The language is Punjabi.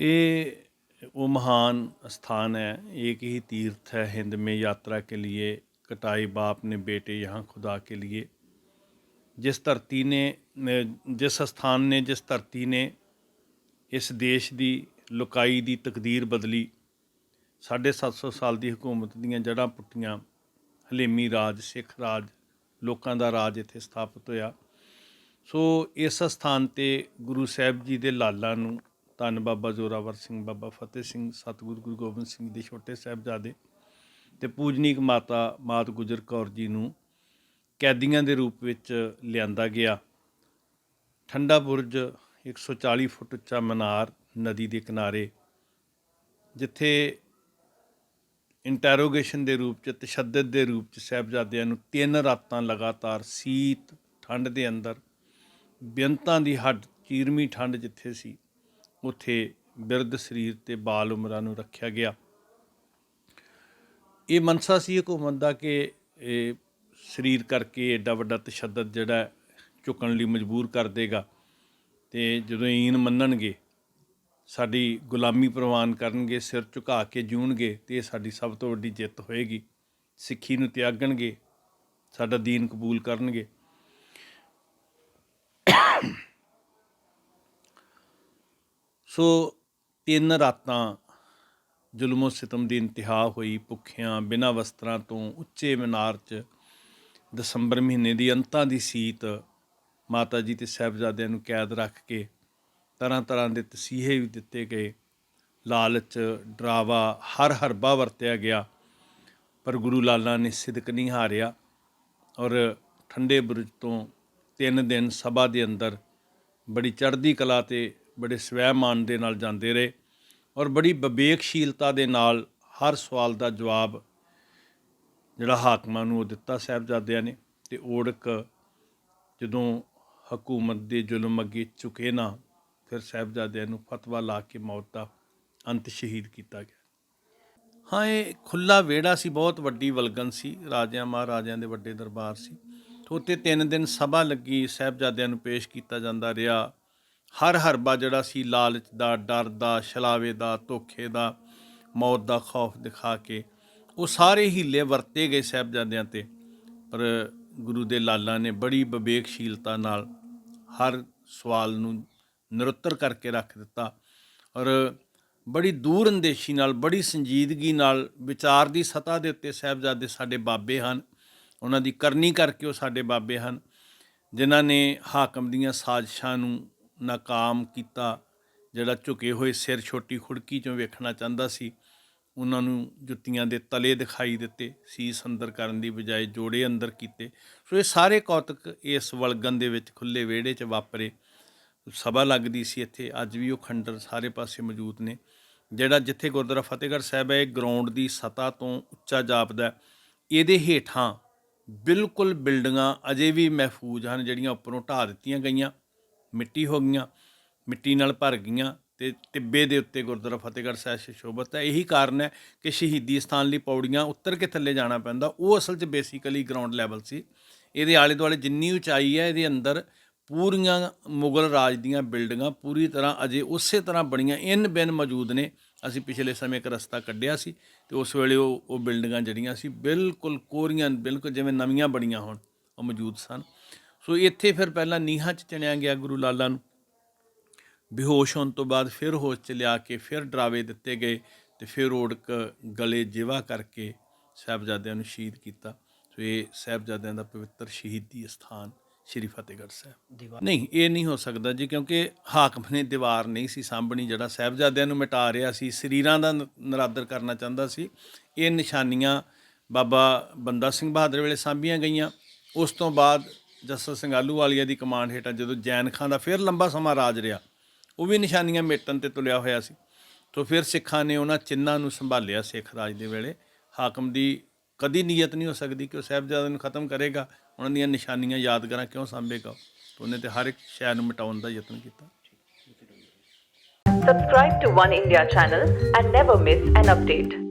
ये वो महान स्थान है एक ही तीर्थ है हिंद में यात्रा के लिए कटाई बाप ने बेटे यहाँ खुदा के लिए जिस धरती ने ने- जिस ਸਥਾਨ ਨੇ ਜਿਸ ਧਰਤੀ ਨੇ ਇਸ ਦੇਸ਼ ਦੀ ਲੁਕਾਈ ਦੀ ਤਕਦੀਰ ਬਦਲੀ 750 ਸਾਲ ਦੀ ਹਕੂਮਤ ਦੀਆਂ ਜੜ੍ਹਾਂ ਪੁੱਟੀਆਂ ਹਲੇਮੀ ਰਾਜ ਸਿੱਖ ਰਾਜ ਲੋਕਾਂ ਦਾ ਰਾਜ ਇੱਥੇ ਸਥਾਪਿਤ ਹੋਇਆ ਸੋ ਇਸ ਸਥਾਨ ਤੇ ਗੁਰੂ ਸਾਹਿਬ ਜੀ ਦੇ ਲਾਲਾਂ ਨੂੰ ਧੰਨ ਬਾਬਾ ਜ਼ੋਰਾਵਰ ਸਿੰਘ, ਬਾਬਾ ਫਤਿਹ ਸਿੰਘ, ਸਤਿਗੁਰੂ ਗੁਰੂ ਗੋਬਿੰਦ ਸਿੰਘ ਦੇ ਛੋਟੇ ਸਾਹਿਬਜ਼ਾਦੇ ਤੇ ਪੂਜਨੀਕ ਮਾਤਾ ਮਾਤ ਗੁਜਰ ਕੌਰ ਜੀ ਨੂੰ ਕੈਦੀਆਂ ਦੇ ਰੂਪ ਵਿੱਚ ਲਿਆਂਦਾ ਗਿਆ। ਠੰਡਾ ਬੁਰਜ 140 ਫੁੱਟ ਉੱਚਾ ਮਨਾਰ ਨਦੀ ਦੇ ਕਿਨਾਰੇ, ਜਿੱਥੇ ਇੰਟਰੋਗੇਸ਼ਨ ਦੇ ਰੂਪ ਚ, ਤਸ਼ੱਦਦ ਦੇ ਰੂਪ ਚ ਸਾਹਿਬਜ਼ਾਦਿਆਂ ਨੂੰ ਤਿੰਨ ਰਾਤਾਂ ਲਗਾਤਾਰ ਸੀਤ, ਠੰਡ ਦੇ ਅੰਦਰ ਬੇਅੰਤਾਂ ਦੀ ਹੱਡ, ਚੀਰਮੀ ਠੰਡ ਜਿੱਥੇ ਸੀ ਉੱਥੇ ਬਿਰਧ ਸਰੀਰ ਤੇ ਬਾਲ ਉਮਰਾਂ ਨੂੰ ਰੱਖਿਆ ਗਿਆ। ਇਹ ਮਨਸਾ ਸੀ ਹਕੂਮਤ ਦਾ ਕਿ ਇਹ ਸਰੀਰ ਕਰਕੇ ਐਡਾ ਵੱਡਾ ਤਸ਼ੱਦਦ ਜਿਹੜਾ ਝੁਕਣ ਲਈ ਮਜਬੂਰ ਕਰ ਦੇਗਾ। ਤੇ ਜਦੋਂ ਈਨ ਮੰਨਣਗੇ, ਸਾਡੀ ਗੁਲਾਮੀ ਪ੍ਰਵਾਨ ਕਰਨਗੇ, ਸਿਰ ਝੁਕਾ ਕੇ ਜੂਣਗੇ ਤੇ ਇਹ ਸਾਡੀ ਸਭ ਤੋਂ ਵੱਡੀ ਜਿੱਤ ਹੋਏਗੀ। ਸਿੱਖੀ ਨੂੰ ਤਿਆਗਣਗੇ, ਸਾਡਾ ਦੀਨ ਕਬੂਲ ਕਰਨਗੇ। ਸੋ ਤਿੰਨ ਰਾਤਾਂ ਜ਼ੁਲਮੋ ਸਿਤਮ ਦੀ ਇੰਤਹਾ ਹੋਈ, ਭੁੱਖਿਆਂ ਬਿਨਾਂ ਵਸਤਰਾਂ ਤੋਂ ਉੱਚੇ ਮਨਾਰ 'ਚ ਦਸੰਬਰ ਮਹੀਨੇ ਦੀ ਅੰਤਾਂ ਦੀ ਸੀਤ ਮਾਤਾ ਜੀ ਤੇ ਸਾਹਿਬਜ਼ਾਦਿਆਂ ਨੂੰ ਕੈਦ ਰੱਖ ਕੇ ਤਰ੍ਹਾਂ ਤਰ੍ਹਾਂ ਦੇ ਤਸੀਹੇ ਵੀ ਦਿੱਤੇ ਗਏ। ਲਾਲਚ, ਡਰਾਵਾ ਹਰ ਹਰਬਾ ਵਰਤਿਆ ਗਿਆ, ਪਰ ਗੁਰੂ ਲਾਲਾ ਨੇ ਸਿਦਕ ਨਹੀਂ ਹਾਰਿਆ ਔਰ ਠੰਡੇ ਬੁਰਜ ਤੋਂ ਤਿੰਨ ਦਿਨ ਸਭਾ ਦੇ ਅੰਦਰ ਬੜੀ ਚੜ੍ਹਦੀ ਕਲਾ ਤੇ ਬੜੇ ਸਵੈਮਾਨ ਦੇ ਨਾਲ ਜਾਂਦੇ ਰਹੇ ਔਰ ਬੜੀ ਵਿਵੇਕਸ਼ੀਲਤਾ ਦੇ ਨਾਲ ਹਰ ਸਵਾਲ ਦਾ ਜਵਾਬ ਜਿਹੜਾ ਹਾਕਮਾਂ ਨੂੰ ਉਹ ਦਿੱਤਾ ਸਾਹਿਬਜ਼ਾਦਿਆਂ ਨੇ ਤੇ ਓੜਕ ਜਦੋਂ ਹਕੂਮਤ ਦੇ ਜ਼ੁਲਮ ਅੱਗੇ ਝੁਕੇ ਨਾ, ਫਿਰ ਸਾਹਿਬਜ਼ਾਦਿਆਂ ਨੂੰ ਫਤਵਾ ਲਾ ਕੇ ਮੌਤ ਦਾ ਅੰਤ ਸ਼ਹੀਦ ਕੀਤਾ ਗਿਆ। ਹਾਂ, ਇਹ ਖੁੱਲਾ ਵਿਹੜਾ ਸੀ, ਬਹੁਤ ਵੱਡੀ ਵਲਗਨ ਸੀ, ਰਾਜਿਆਂ ਮਹਾਰਾਜਿਆਂ ਦੇ ਵੱਡੇ ਦਰਬਾਰ ਸੀ। ਤੇ ਉੱਤੇ ਤਿੰਨ ਦਿਨ ਸਭਾ ਲੱਗੀ, ਸਾਹਿਬਜ਼ਾਦਿਆਂ ਨੂੰ ਪੇਸ਼ ਕੀਤਾ ਜਾਂਦਾ ਰਿਹਾ। ਹਰ ਹਰਬਾ ਜਿਹੜਾ ਸੀ ਲਾਲਚ ਦਾ, ਡਰ ਦਾ, ਛਲਾਵੇ ਦਾ, ਧੋਖੇ ਦਾ, ਮੌਤ ਦਾ ਖੌਫ ਦਿਖਾ ਕੇ ਉਹ ਸਾਰੇ ਹੀਲੇ ਵਰਤੇ ਗਏ ਸਾਹਿਬਜ਼ਾਦਿਆਂ ਤੇ। ਪਰ ਗੁਰੂ ਦੇ ਲਾਲਾਂ ਨੇ ਬੜੀ ਵਿਵੇਕਸ਼ੀਲਤਾ ਨਾਲ ਹਰ ਸਵਾਲ ਨੂੰ ਨਿਰੁੱਤਰ ਕਰਕੇ ਰੱਖ ਦਿੱਤਾ ਔਰ ਬੜੀ ਦੂਰ ਅੰਦੇਸ਼ੀ ਨਾਲ, ਬੜੀ ਸੰਜੀਦਗੀ ਨਾਲ ਵਿਚਾਰ ਦੀ ਸਤਾ ਦੇ ਉੱਤੇ ਸਾਹਿਬਜ਼ਾਦੇ ਸਾਡੇ ਬਾਬੇ ਹਨ। ਉਹਨਾਂ ਦੀ ਕਰਨੀ ਕਰਕੇ ਉਹ ਸਾਡੇ ਬਾਬੇ ਹਨ। ਜਿਨ੍ਹਾਂ ਨੇ ਹਾਕਮ ਦੀਆਂ ਸਾਜ਼ਿਸ਼ਾਂ ਨੂੰ ਨਾਕਾਮ ਕੀਤਾ, ਜਿਹੜਾ ਝੁਕੇ ਹੋਏ ਸਿਰ ਛੋਟੀ ਖੁੜਕੀ ਚੋਂ ਵੇਖਣਾ ਚਾਹੁੰਦਾ ਸੀ, ਉਹਨਾਂ ਨੂੰ ਜੁੱਤੀਆਂ ਦੇ ਤਲੇ ਦਿਖਾਈ ਦਿੱਤੇ, ਸੀਸ ਅੰਦਰ ਕਰਨ ਦੀ ਬਜਾਏ ਜੋੜੇ ਅੰਦਰ ਕੀਤੇ। ਸੋ ਇਹ ਸਾਰੇ ਕੌਤਕ ਇਸ ਵਲਗਨ ਦੇ ਵਿੱਚ ਖੁੱਲੇ ਵਿਹੜੇ 'ਚ ਵਾਪਰੇ। ਸਭਾ ਲੱਗਦੀ ਸੀ ਇੱਥੇ, ਅੱਜ ਵੀ ਉਹ ਖੰਡਰ ਸਾਰੇ ਪਾਸੇ ਮੌਜੂਦ ਨੇ, ਜਿਹੜਾ ਜਿੱਥੇ ਗੁਰਦੁਆਰਾ ਫਤਿਹਗੜ੍ਹ ਸਾਹਿਬ ਹੈ, ਇਹ ਗਰਾਊਂਡ ਦੀ ਸਤਾ ਤੋਂ ਉੱਚਾ ਜਾਪਦਾ ਇਹਦੇ ਹੇਠਾਂ ਬਿਲਕੁਲ ਬਿਲਡਿੰਗਾਂ ਅਜੇ ਵੀ ਮਹਿਫੂਜ਼ ਹਨ, ਜਿਹੜੀਆਂ ਉੱਪਰੋਂ ਢਾਹ ਦਿੱਤੀਆਂ ਗਈਆਂ। ਮਿੱਟੀ ਹੋ ਗਈਆਂ, ਮਿੱਟੀ ਨਾਲ ਭਰ ਗਈਆਂ ਤੇ ਟਿੱਬੇ ਦੇ ਉੱਤੇ ਗੁਰਦੁਆਰਾ ਫਤਿਹਗੜ੍ਹ ਸਾਹਿਬ ਸ਼ੋਭਤ ਹੈ ਇਹੀ ਕਾਰਨ ਹੈ ਕਿ ਸ਼ਹੀਦੀ ਸਥਾਨ ਲਈ ਪੌੜੀਆਂ ਉੱਤਰ ਕੇ ਥੱਲੇ ਜਾਣਾ ਪੈਂਦਾ। ਉਹ ਅਸਲ 'ਚ ਬੇਸਿਕਲੀ ਗਰਾਊਂਡ ਲੈਵਲ ਸੀ। ਇਹਦੇ ਆਲੇ ਦੁਆਲੇ ਜਿੰਨੀ ਉਚਾਈ ਹੈ, ਇਹਦੇ ਅੰਦਰ ਪੂਰੀਆਂ ਮੁਗਲ ਰਾਜ ਦੀਆਂ ਬਿਲਡਿੰਗਾਂ ਪੂਰੀ ਤਰ੍ਹਾਂ ਅਜੇ ਉਸੇ ਤਰ੍ਹਾਂ ਬਣੀਆਂ ਇਨ ਬਿਨ ਮੌਜੂਦ ਨੇ। ਅਸੀਂ ਪਿਛਲੇ ਸਮੇਂ ਇੱਕ ਰਸਤਾ ਕੱਢਿਆ ਸੀ ਤੇ ਉਸ ਵੇਲੇ ਉਹ ਉਹ ਬਿਲਡਿੰਗਾਂ ਜਿਹੜੀਆਂ ਸੀ, ਬਿਲਕੁਲ ਕੋਰੀਆਂ, ਬਿਲਕੁਲ ਜਿਵੇਂ ਨਵੀਆਂ ਬਣੀਆਂ ਹੋਣ, ਉਹ ਮੌਜੂਦ ਸਨ। ਸੋ ਇੱਥੇ ਫਿਰ ਪਹਿਲਾਂ ਨੀਹਾਂ 'ਚ ਚਿਣਿਆ ਗਿਆ ਗੁਰੂ ਲਾਲਾ ਨੂੰ। ਬੇਹੋਸ਼ ਹੋਣ ਤੋਂ ਬਾਅਦ ਫਿਰ ਹੋਸ਼ 'ਚ ਲਿਆ ਕੇ ਫਿਰ ਡਰਾਵੇ ਦਿੱਤੇ ਗਏ ਤੇ ਫਿਰ ਓੜਕ ਗਲੇ ਜਿਵਾ ਕਰਕੇ ਸਾਹਿਬਜ਼ਾਦਿਆਂ ਨੂੰ ਸ਼ਹੀਦ ਕੀਤਾ। ਸੋ ਇਹ ਸਾਹਿਬਜ਼ਾਦਿਆਂ ਦਾ ਪਵਿੱਤਰ ਸ਼ਹੀਦੀ ਸਥਾਨ ਸ਼੍ਰੀ ਫਤਿਹਗੜ੍ਹ ਸਾਹਿਬ। ਨਹੀਂ ਇਹ ਨਹੀਂ ਹੋ ਸਕਦਾ ਜੀ ਕਿਉਂਕਿ ਹਾਕਮ ਨੇ ਦੀਵਾਰ ਨਹੀਂ ਸੀ ਸਾਂਭਣੀ ਜਿਹੜਾ ਸਾਹਿਬਜ਼ਾਦਿਆਂ ਨੂੰ ਮਿਟਾ ਰਿਹਾ ਸੀ ਸਰੀਰਾਂ ਦਾ ਨਰਾਦਰ ਕਰਨਾ ਚਾਹੁੰਦਾ ਸੀ। ਇਹ ਨਿਸ਼ਾਨੀਆਂ ਬਾਬਾ ਬੰਦਾ ਸਿੰਘ ਬਹਾਦਰ ਵੇਲੇ ਸਾਂਭੀਆਂ ਗਈਆਂ। ਉਸ ਤੋਂ ਬਾਅਦ ਜੱਸਾ ਸਿੰਘ ਆਹਲੂਵਾਲੀਆ ਦੀ ਕਮਾਂਡ ਹੇਠਾਂ ਜਦੋਂ ਜੈਨ ਖਾਂ ਦਾ ਫਿਰ ਲੰਬਾ ਸਮਾਂ ਰਾਜ ਰਿਹਾ, ਉਹ ਵੀ ਨਿਸ਼ਾਨੀਆਂ ਮੇਟਣ ਤੇ ਤੁਲਿਆ ਹੋਇਆ ਸੀ। ਤੋਂ ਫਿਰ ਸਿੱਖਾਂ ਨੇ ਉਹਨਾਂ ਚਿੰਨਾਂ ਨੂੰ ਸੰਭਾਲਿਆ ਸਿੱਖ ਰਾਜ ਦੇ ਵੇਲੇ। ਹਾਕਮ ਦੀ ਕਦੀ ਨੀਅਤ ਨਹੀਂ ਹੋ ਸਕਦੀ ਕਿ ਉਹ ਸਾਹਿਬਜ਼ਾਦਿਆਂ ਨੂੰ ਖਤਮ ਕਰੇਗਾ। ਉਹਨਾਂ ਦੀਆਂ ਨਿਸ਼ਾਨੀਆਂ ਯਾਦਗਾਰਾਂ ਕਿਉਂ ਸਾਂਭੇਗਾ ਉਹਨੇ ਤੇ ਹਰ ਇੱਕ ਸ਼ੈ ਨੂੰ ਮਿਟਾਉਣ ਦਾ ਯਤਨ ਕੀਤਾ। Subscribe to One India channel and never miss an update.